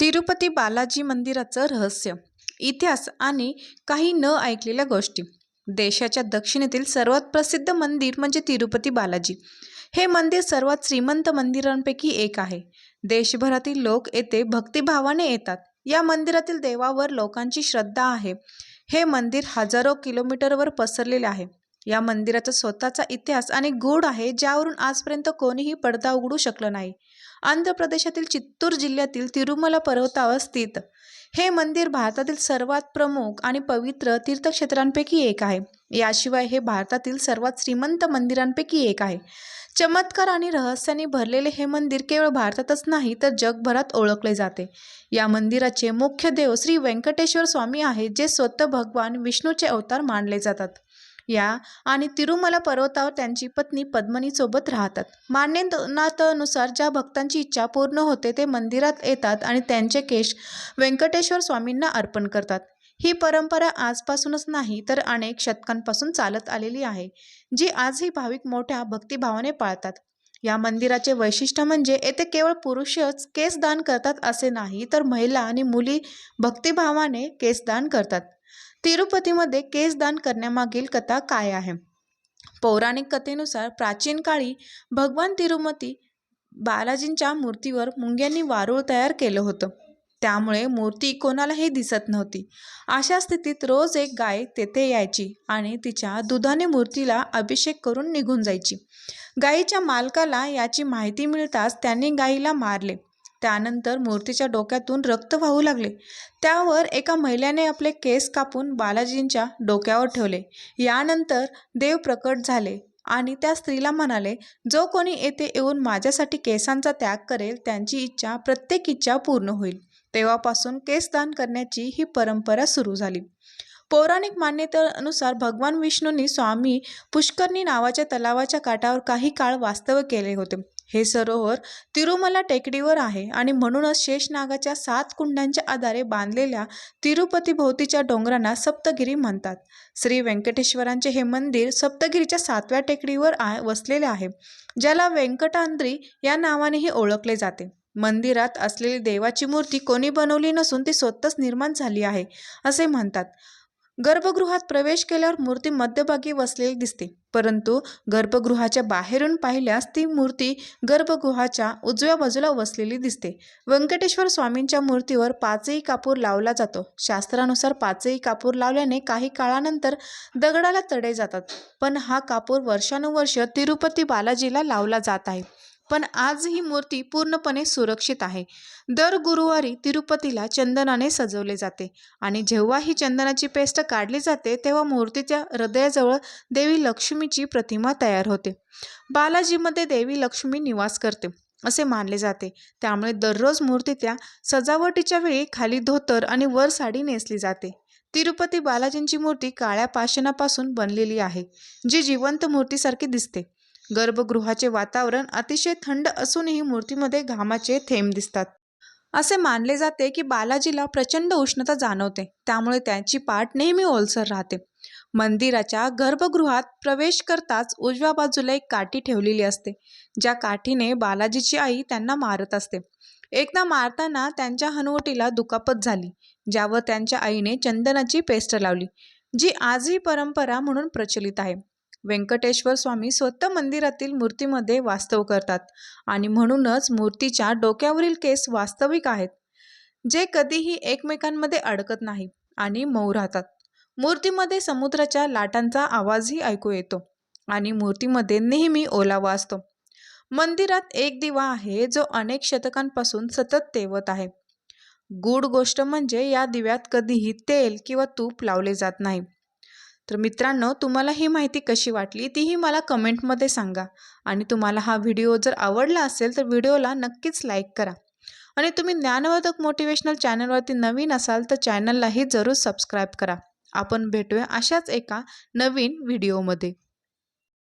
तिरुपती बालाजी मंदिराचं रहस्य इतिहास आणि काही न ऐकलेल्या गोष्टी. देशाच्या दक्षिणेतील सर्वात प्रसिद्ध मंदिर म्हणजे तिरुपती बालाजी. हे मंदिर सर्वात श्रीमंत मंदिरांपैकी एक आहे. देशभरातील लोक येथे भक्तिभावाने येतात. या मंदिरातील देवावर लोकांची श्रद्धा आहे. हे मंदिर हजारो किलोमीटरवर पसरलेले आहे. या मंदिराचा स्वतःचा इतिहास आणि गूढ आहे ज्यावरून आजपर्यंत कोणीही पडदा उघडू शकलं नाही. आंध्र प्रदेशातील चित्तूर जिल्ह्यातील तिरुमला पर्वतावर स्थित. हे मंदिर भारतातील सर्वात प्रमुख आणि पवित्र तीर्थक्षेत्रांपैकी एक आहे. याशिवाय हे भारतातील सर्वात श्रीमंत मंदिरांपैकी एक आहे. चमत्कार आणि रहस्याने भरलेले हे मंदिर केवळ भारतातच नाही तर जगभरात ओळखले जाते. या मंदिराचे मुख्य देव श्री व्यंकटेश्वर स्वामी आहेत जे स्वतः भगवान विष्णूचे अवतार मानले जातात. या. आणि तिरुमला पर्वतावर त्यांची पत्नी पद्मनीसोबत राहतात. मान्यनाथानुसार ज्या भक्तांची इच्छा पूर्ण होते ते मंदिरात येतात आणि त्यांचे केश व्यंकटेश्वर स्वामींना अर्पण करतात. ही परंपरा आजपासूनच नाही तर अनेक शतकांपासून चालत आलेली आहे जी आजही भाविक मोठ्या भक्तिभावाने पाळतात. या मंदिराचे वैशिष्ट्य म्हणजे येथे केवळ पुरुषच केस दान करतात असे नाही तर महिला आणि मुली भक्तिभावाने केस दान करतात. तिरुपतीमध्ये केस दान करण्यामागील कथा काय आहे? पौराणिक कथेनुसार प्राचीन काळी भगवान तिरुमती बालाजींच्या मूर्तीवर मुंग्यांनी वारूळ तयार केलं होतं. त्यामुळे मूर्ती कोणालाही दिसत नव्हती. अशा स्थितीत रोज एक गाय तेथे यायची आणि तिच्या दुधाने मूर्तीला अभिषेक करून निघून जायची. गायीच्या मालकाला याची माहिती मिळताच त्यांनी गायीला मारले. त्यानंतर मूर्तीच्या डोक्यातून रक्त वाहू लागले. त्यावर एका महिलेने आपले केस कापून बालाजींच्या डोक्यावर ठेवले. यानंतर देव प्रकट झाले आणि त्या स्त्रीला म्हणाले जो कोणी येथे येऊन माझ्यासाठी केसांचा त्याग करेल त्यांची इच्छा प्रत्येक इच्छा पूर्ण होईल. तेव्हापासून केस दान करण्याची ही परंपरा सुरू झाली. पौराणिक मान्यतेनुसार भगवान विष्णूंनी स्वामी पुष्करणी नावाच्या तलावाच्या काठावर काही काळ वास्तव्य केले होते. हे सरोवर तिरुमला टेकडीवर आहे आणि म्हणूनच शेषनागाच्या सात कुंडांच्या आधारे बांधलेल्या तिरुपतीभोवतीच्या डोंगरांना सप्तगिरी म्हणतात. श्री व्यंकटेश्वरांचे हे मंदिर सप्तगिरीच्या सातव्या टेकडीवर आ वसलेले आहे ज्याला व्यंकटांद्री या नावानेही ओळखले जाते. मंदिरात असलेली देवाची मूर्ती कोणी बनवली नसून ती स्वतःच निर्माण झाली आहे असे म्हणतात. गर्भगृहात प्रवेश केल्यावर मूर्ती मध्यभागी वसलेली दिसते. परंतु गर्भगृहाच्या बाहेरून पाहिल्यास ती मूर्ती गर्भगृहाच्या उजव्या बाजूला वसलेली दिसते. व्यंकटेश्वर स्वामींच्या मूर्तीवर पाचही कापूर लावला जातो. शास्त्रानुसार पाचही कापूर लावल्याने काही काळानंतर दगडाला तडे जातात. पण हा कापूर वर्षानुवर्ष तिरुपती बालाजीला लावला जात आहे. पण आज ही मूर्ती पूर्णपणे सुरक्षित आहे. दर गुरुवारी तिरुपतीला चंदनाने सजवले जाते आणि जेव्हा ही चंदनाची पेस्ट काढली जाते तेव्हा मूर्तीच्या हृदयाजवळ देवी लक्ष्मीची प्रतिमा तयार होते. बालाजीमध्ये देवी लक्ष्मी निवास करते असे मानले जाते. त्यामुळे दररोज मूर्ती त्या सजावटीच्या वेळी खाली धोतर आणि वर साडी नेसली जाते. तिरुपती बालाजींची मूर्ती काळ्या पाषाणापासून बनलेली आहे जी जिवंत मूर्तीसारखी दिसते. गर्भगृहाचे वातावरण अतिशय थंड असूनही मूर्तीमध्ये घामाचे थेंब दिसतात. असे मानले जाते की बालाजीला प्रचंड उष्णता जाणवते. त्यामुळे त्याची पाठ नेहमी ओलसर राहते. मंदिराच्या गर्भगृहात प्रवेश करताच उजव्या बाजूला एक काठी ठेवलेली असते. ज्या काठीने बालाजीची आई त्यांना मारत असते. एकदा मारताना त्यांच्या हनुवटीला दुखापत झाली ज्यावर त्यांच्या आईने चंदनाची पेस्ट लावली जी आजही परंपरा म्हणून प्रचलित आहे. व्यंकटेश्वर स्वामी स्वतः मंदिरातील मूर्तीमध्ये वास्तव करतात आणि म्हणूनच मूर्तीच्या डोक्यावरील केस वास्तविक आहेत जे कधीही एकमेकांमध्ये अडकत नाही आणि मऊ राहतात. मूर्तीमध्ये समुद्राच्या लाटांचा आवाजही ऐकू येतो आणि मूर्तीमध्ये नेहमी ओलावा असतो. मंदिरात एक दिवा आहे जो अनेक शतकांपासून सतत तेवत आहे. गूढ गोष्ट म्हणजे या दिव्यात कधीही तेल किंवा तूप लावले जात नाही. तर मित्रांनो तुम्हाला ही माहिती कशी वाटली तीही मला कमेंटमध्ये सांगा. आणि तुम्हाला हा व्हिडिओ जर आवडला असेल तर व्हिडिओला नक्कीच लाईक करा. आणि तुम्ही ज्ञानवर्धक मोटिवेशनल चॅनलवरती नवीन असाल तर चॅनललाही जरूर सबस्क्राईब करा. आपण भेटूया अशाच एका नवीन व्हिडिओमध्ये.